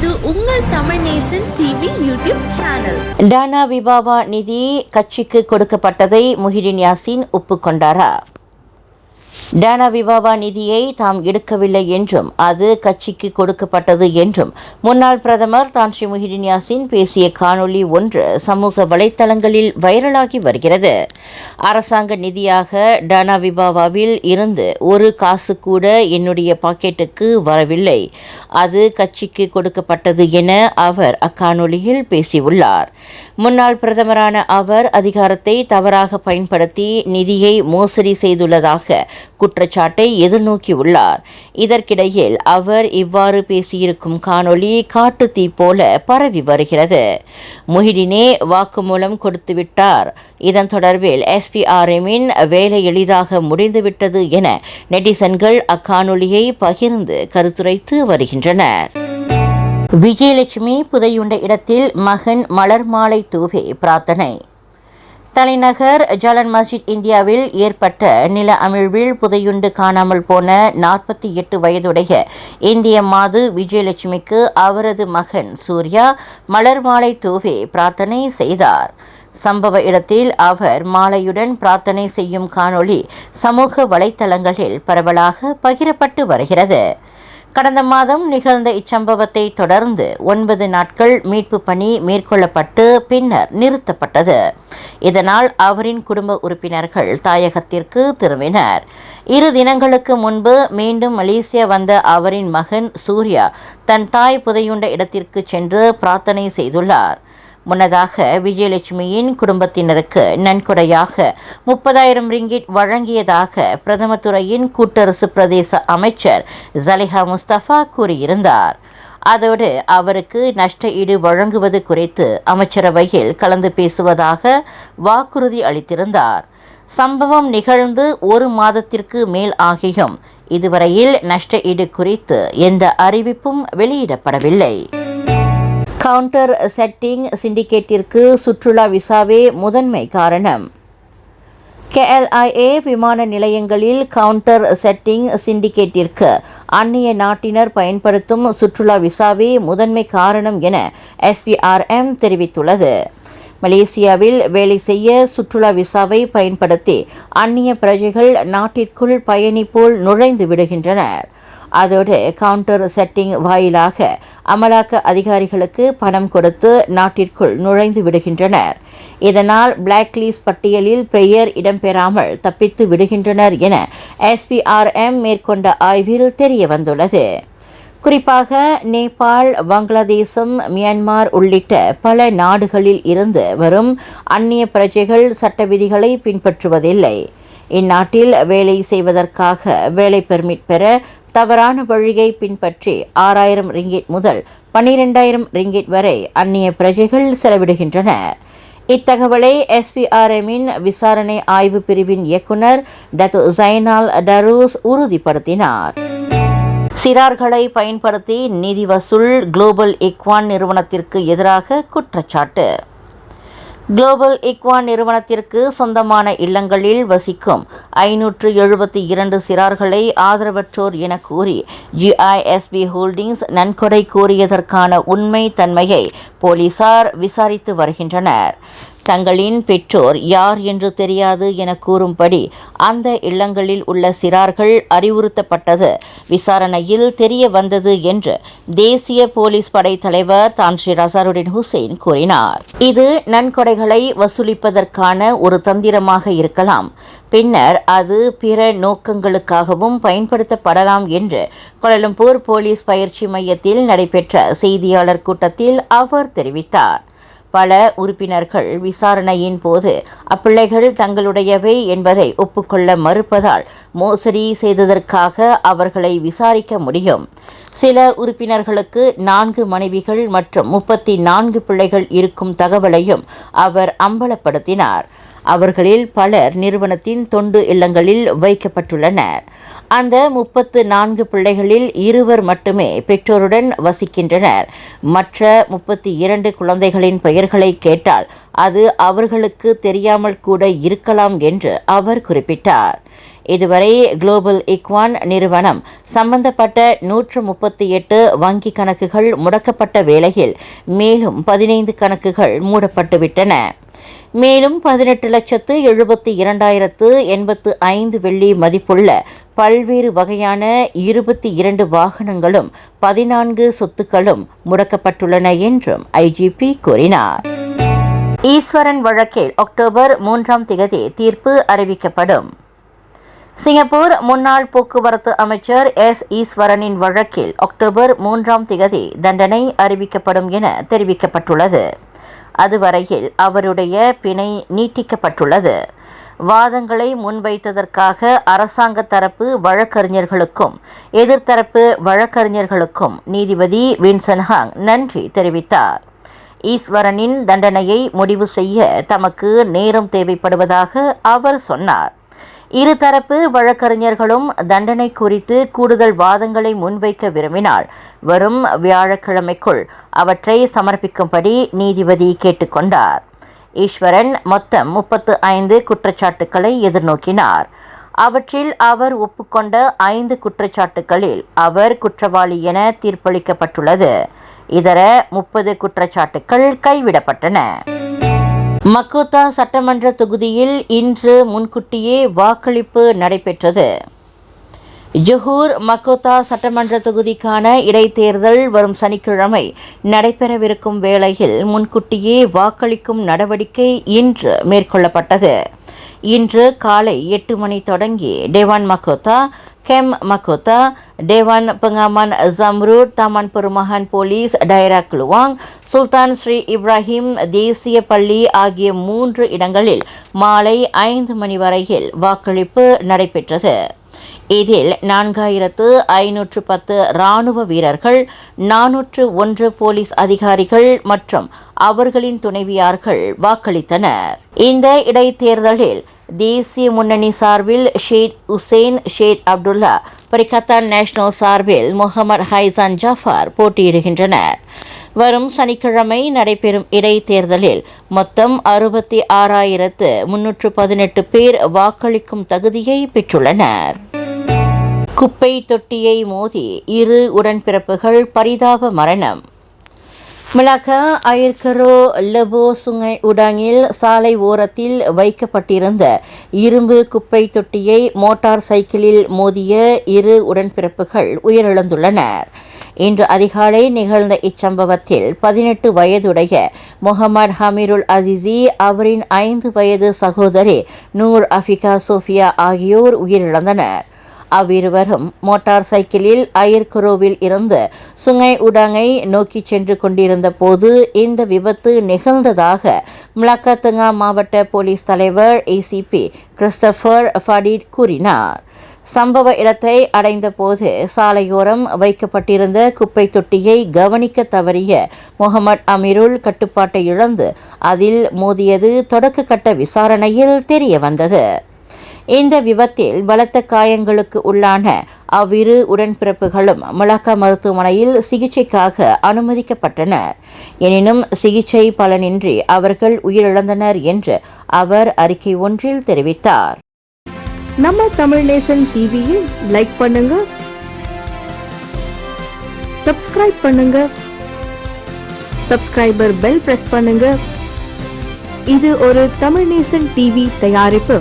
இது உங்கள் Tamil Nesan TV YouTube channel. டானா விபாவா நிதி கட்சிக்கு கொடுக்கப்பட்டதை முஹிடின் யாசின் ஒப்புக்கொண்டாரா? டானா விபாவா நிதியை தாம் எடுக்கவில்லை என்றும் அது கட்சிக்கு கொடுக்கப்பட்டது என்றும். முன்னாள் பிரதமர் தான் ஸ்ரீ முஹிடின் யாசின் பேசிய காணொளி ஒன்று சமூக வலைத்தளங்களில் வைரலாகி வருகிறது. அரசாங்க நிதியாக டானா விபாவாவில் இருந்து ஒரு காசு கூட என்னுடைய பாக்கெட்டுக்கு வரவில்லை. அது கட்சிக்கு கொடுக்கப்பட்டது என அவர் அக்காணொலியில் பேசியுள்ளார். முன்னாள் பிரதமரான அவர் அதிகாரத்தை தவறாக பயன்படுத்தி நிதியை மோசடி செய்துள்ளதாக குற்றச்சாட்டை எதிர்நோக்கியுள்ளார். இதற்கிடையில் அவர் இவ்வாறு பேசியிருக்கும் காணொளி காட்டுத்தீ போல பரவி வருகிறது. முஹிடினே வாக்குமூலம் கொடுத்துவிட்டார். இதன் தொடர்பில் எஸ்பிஆர்எம்மின் வேலை எளிதாக முடிந்துவிட்டது என நெட்டிசன்கள் அக்காணொளியை பகிர்ந்து கருத்துரைத்து வருகின்றனர். விஜயலட்சுமி புதையுண்ட இடத்தில் மகன் மலர் மாலை தூவி பிரார்த்தனை. தலைநகர் ஜலன் மஸ்ஜித் இந்தியாவில் ஏற்பட்ட நில அமிழ்வில் புதையுண்டு காணாமல் போன நாற்பத்தி எட்டு வயதுடைய இந்திய மாது விஜயலட்சுமிக்கு அவரது மகன் சூர்யா மலர் மாலை தூவி பிரார்த்தனை செய்தார். சம்பவ இடத்தில் அவர் மாலையுடன் பிரார்த்தனை செய்யும் காணொளி சமூக வலைத்தளங்களில் பரவலாக பகிரப்பட்டு வருகிறது. கடந்த மாதம் நிகழ்ந்த இச்சம்பவத்தை தொடர்ந்து ஒன்பது நாட்கள் மீட்பு பணி மேற்கொள்ளப்பட்டு பின்னர் நிறுத்தப்பட்டது. இதனால் அவரின் குடும்ப உறுப்பினர்கள் தாயகத்திற்கு திரும்பினர். இரு தினங்களுக்கு முன்பு மீண்டும் மலேசியா வந்த அவரின் மகன் சூர்யா தன் தாய் புதையுண்ட இடத்திற்கு சென்று பிரார்த்தனை செய்துள்ளார். முன்னதாக விஜயலட்சுமியின் குடும்பத்தினருக்கு நன்கொடையாக முப்பதாயிரம் ரிங்கிட் வழங்கியதாக பிரதம துறையின் கூட்டரசு பிரதேச அமைச்சர் ஜலிஹா முஸ்தபா கூறியிருந்தார். அதோடு அவருக்கு நஷ்ட ஈடு வழங்குவது குறித்து அமைச்சரவையில் கலந்து பேசுவதாக வாக்குறுதி அளித்திருந்தார். சம்பவம் நிகழ்ந்து ஒரு மாதத்திற்கு மேல் ஆகியும் இதுவரையில் நஷ்ட ஈடு குறித்து எந்த அறிவிப்பும் வெளியிடப்படவில்லை. கவுண்டர் செட்டிங் சிண்டிகேட்டிற்கு சுற்றுலா விசாவே முதன்மை காரணம். கேஎல்ஐஏ விமான நிலையங்களில் கவுண்டர் செட்டிங் சிண்டிகேட்டிற்கு அந்நிய நாட்டினர் பயன்படுத்தும் சுற்றுலா விசாவே முதன்மை காரணம் என எஸ்பிஆர்எம் தெரிவித்துள்ளது. மலேசியாவில் வேலை செய்ய சுற்றுலா விசாவை பயன்படுத்தி அந்நிய பிரஜைகள் நாட்டிற்குள் பயணி போல் நுழைந்து விடுகின்றனர். அதோடு கவுண்டர் செட்டிங் வாயிலாக அமலாக்க அதிகாரிகளுக்கு பணம் கொடுத்து நாட்டிற்குள் நுழைந்து விடுகின்றனர். இதனால் பிளாக்லீஸ் பட்டியலில் பெயர் இடம்பெறாமல் தப்பித்து விடுகின்றனர் என எஸ்பிஆர்எம் மேற்கொண்ட ஆய்வில் தெரிய வந்துள்ளது குறிப்பாக நேபாள் வங்களாதேசம் மியான்மார் உள்ளிட்ட பல நாடுகளில் இருந்து வரும் அந்நிய பிரஜைகள் சட்ட விதிகளை பின்பற்றுவதில்லை. இந்நாட்டில் வேலை செய்வதற்காக வேலை பெர்மிட் பெற தவறான வழியை பின்பற்றி ஆறாயிரம் ரிங்கிட் முதல் பன்னிரெண்டாயிரம் ரிங்கிட் வரை அந்நிய பிரஜைகள் செலவிடுகின்றனர் இத்தகவலை எஸ்பிஆர்எம்மின் விசாரணை ஆய்வு பிரிவின் இயக்குனர் டத்து ஜைனால் டரூஸ் உறுதிப்படுத்தினார். சிறார்களை பயன்படுத்தி நிதி வசூல் குளோபல் இக்வான் நிறுவனத்திற்கு எதிராக குற்றச்சாட்டு. குளோபல் இக்வான் நிறுவனத்திற்கு சொந்தமான இல்லங்களில் வசிக்கும் ஐநூற்று எழுபத்தி இரண்டு சிறார்களை ஆதரவற்றோர் என கூறி ஜிஐஎஸ்பி ஹோல்டிங்ஸ் நன்கொடை கோரியதற்கான உண்மை தன்மையை போலீசார் விசாரித்து வருகின்றனர். தங்களின் பெற்றோர் யார் என்று தெரியாது என கூறும்படி அந்த இல்லங்களில் உள்ள சிறார்கள் அறிவுறுத்தப்பட்டது. விசாரணையில் தெரிய வந்தது என்று தேசிய போலீஸ் படை தலைவர் தான் ஸ்ரீ ரசாருடின் ஹுசைன் கூறினார். இது நன்கொடைகளை வசூலிப்பதற்கான ஒரு தந்திரமாக இருக்கலாம். பின்னர் அது பிற நோக்கங்களுக்காகவும் பயன்படுத்தப்படலாம் என்று கோலலம்பூர் போலீஸ் பயிற்சி மையத்தில் நடைபெற்ற செய்தியாளர் கூட்டத்தில் அவர் தெரிவித்தார். பல உறுப்பினர்கள் விசாரணையின் போது அப்பிள்ளைகள் தங்களுடையவை என்பதை ஒப்புக்கொள்ள மறுப்பதால் மோசடி செய்ததற்காக அவர்களை விசாரிக்க முடியும். சில உறுப்பினர்களுக்கு நான்கு மனைவிகள் மற்றும் முப்பத்தி நான்கு பிள்ளைகள் இருக்கும் தகவலையும் அவர் அம்பலப்படுத்தினார். அவர்களில் பலர் நிறுவனத்தின் தொண்டு இல்லங்களில் வைக்கப்பட்டுள்ளனர். அந்த முப்பத்து நான்கு பிள்ளைகளில் இருவர் மட்டுமே பெற்றோருடன் வசிக்கின்றனர். மற்ற முப்பத்தி இரண்டு குழந்தைகளின் பெயர்களை கேட்டால் அது அவர்களுக்கு தெரியாமல் கூட இருக்கலாம் என்று அவர் குறிப்பிட்டார். இதுவரை குளோபல் இக்வான் நிறுவனம் சம்பந்தப்பட்ட நூற்று முப்பத்தி எட்டு வங்கி கணக்குகள் முடக்கப்பட்ட வேளையில் மேலும் பதினைந்து கணக்குகள் மூடப்பட்டுவிட்டன. மேலும் பதினெட்டு லட்சத்து எழுபத்தி இரண்டாயிரத்து எண்பத்து ஐந்து வெள்ளி மதிப்புள்ள பல்வேறு வகையான இருபத்தி இரண்டு வாகனங்களும் பதினான்கு சொத்துக்களும் முடக்கப்பட்டுள்ளன என்றும் ஐஜிபி கூறினார். ஈஸ்வரன் வழக்கில் அக்டோபர் மூன்றாம் திகதி தீர்ப்பு அறிவிக்கப்படும். சிங்கப்பூர் முன்னாள் போக்குவரத்து அமைச்சர் எஸ். ஈஸ்வரனின் வழக்கில் அக்டோபர் மூன்றாம் திகதி தண்டனை அறிவிக்கப்படும் என தெரிவிக்கப்பட்டுள்ளது. அதுவரையில் அவருடைய பிணை நீட்டிக்கப்பட்டுள்ளது. வாதங்களை முன்வைத்ததற்காக அரசாங்க தரப்பு வழக்கறிஞர்களுக்கும் எதிர்த்தரப்பு வழக்கறிஞர்களுக்கும் நீதிபதி வின்சன்ஹாங் நன்றி தெரிவித்தார். ஈஸ்வரனின் தண்டனையை முடிவு செய்ய தமக்கு நேரம் தேவைப்படுவதாக அவர் சொன்னார். இருதரப்பு வழக்கறிஞர்களும் தண்டனை குறித்து கூடுதல் வாதங்களை முன்வைக்க விரும்பினால் வரும் வியாழக்கிழமைக்குள் அவற்றை சமர்ப்பிக்கும்படி நீதிபதி கேட்டுக்கொண்டார் ஈஸ்வரன் மொத்தம் முப்பத்து ஐந்து குற்றச்சாட்டுக்களை எதிர்நோக்கினார். அவற்றில் அவர் ஒப்புக்கொண்ட ஐந்து குற்றச்சாட்டுக்களில் அவர் குற்றவாளி என தீர்ப்பளிக்கப்பட்டுள்ளது. இதர முப்பது குற்றச்சாட்டுக்கள் கைவிடப்பட்டன. மக்கோத்தா சட்டமன்ற தொகுதியில் இன்று முன்கூட்டியே வாக்களிப்பு நடைபெற்றது. ஜொஹூர் மக்கோத்தா சட்டமன்ற தொகுதிக்கான இடைத்தேர்தல் வரும் சனிக்கிழமை நடைபெறவிருக்கும் வேளையில் முன்கூட்டியே வாக்களிக்கும் நடவடிக்கை இன்று மேற்கொள்ளப்பட்டது. இன்று காலை எட்டு மணி தொடங்கி டேவான் மக்கோத்தா கெம் மக்கோத்தா டேவான் பங்காமன் ஜம்ரூட் தாமன் பெருமகன் போலீஸ் டைராக் லுவாங் சுல்தான் ஸ்ரீ இப்ராஹிம் தேசிய பள்ளி ஆகிய மூன்று இடங்களில் மாலை ஐந்து மணி வரையில் வாக்களிப்பு நடைபெற்றது. இதில் நான்காயிரத்து ஐநூற்று பத்து இராணுவ வீரர்கள் நானூற்று ஒன்று போலீஸ் அதிகாரிகள் மற்றும் அவர்களின் துணைவியார்கள் வாக்களித்தனர். இந்த இடைத்தேர்தலில் தேசிய முன்னணி சார்பில் ஷேத் உசேன் ஷேத் அப்துல்லா பரிகத்தான் நேஷனல் சார்பில் முகமது ஹைசான் ஜாஃபார் போட்டியிடுகின்றனர். வரும் சனிக்கிழமை நடைபெறும் இடைத்தேர்தலில் மொத்தம் அறுபத்தி ஆறாயிரத்து முன்னூற்று பதினெட்டு பேர் வாக்களிக்கும் தகுதியை பெற்றுள்ளனர். குப்பை தொட்டியை மோதி இரு உடன்பிறப்புகள் பரிதாப மரணம். மிளகா அயர்கரோ லெபோ சுங்கை உடாங்கில் சாலை ஓரத்தில் வைக்கப்பட்டிருந்த இரும்பு குப்பை தொட்டியை மோட்டார் சைக்கிளில் மோதிய இரு உடன்பிறப்புகள் உயிரிழந்துள்ளனர். இன்று அதிகாலை நிகழ்ந்த இச்சம்பவத்தில் பதினெட்டு வயதுடைய முகமது ஹமீருல் அசிசி அவரின் ஐந்து வயது சகோதரி நூர் அஃபிகா சோஃபியா ஆகியோர் உயிரிழந்தனர். அவ்விருவரும் மோட்டார் சைக்கிளில் அயர்குரோவில் இருந்து சுங்கை உடாங்கை நோக்கி சென்று கொண்டிருந்த போது இந்த விபத்து நிகழ்ந்ததாக மலாக்காத்தங்கா மாவட்ட போலீஸ் தலைவர் ஏசிபி கிறிஸ்டபர் ஃபடீட் கூறினார். சம்பவ இடத்தை அடைந்தபோது சாலையோரம் வைக்கப்பட்டிருந்த குப்பை தொட்டியை கவனிக்க தவறிய முகமது அமீருல் கட்டுப்பாட்டை இழந்து அதில் மோதியது தொடக்க கட்ட விசாரணையில் தெரிய வந்தது இந்த விபத்தில் பலத்த காயங்களுக்கு உள்ளான அவ்விரு உடன்பிறப்புகளும் மலாக்கா மருத்துவமனையில் சிகிச்சைக்காக அனுமதிக்கப்பட்டனர் எனினும் சிகிச்சை பலனின்றி அவர்கள் உயிரிழந்தனர் என்று அவர் அறிக்கை ஒன்றில் தெரிவித்தார். நம்ம தமிழ் நேசன் டிவியில் லைக் பண்ணுங்க சப்ஸ்கிரைப் பண்ணுங்க சப்ஸ்கிரைபர் பெல் பிரஸ் பண்ணுங்க. இது ஒரு தமிழ் நேசன் டிவி தயாரிப்பு.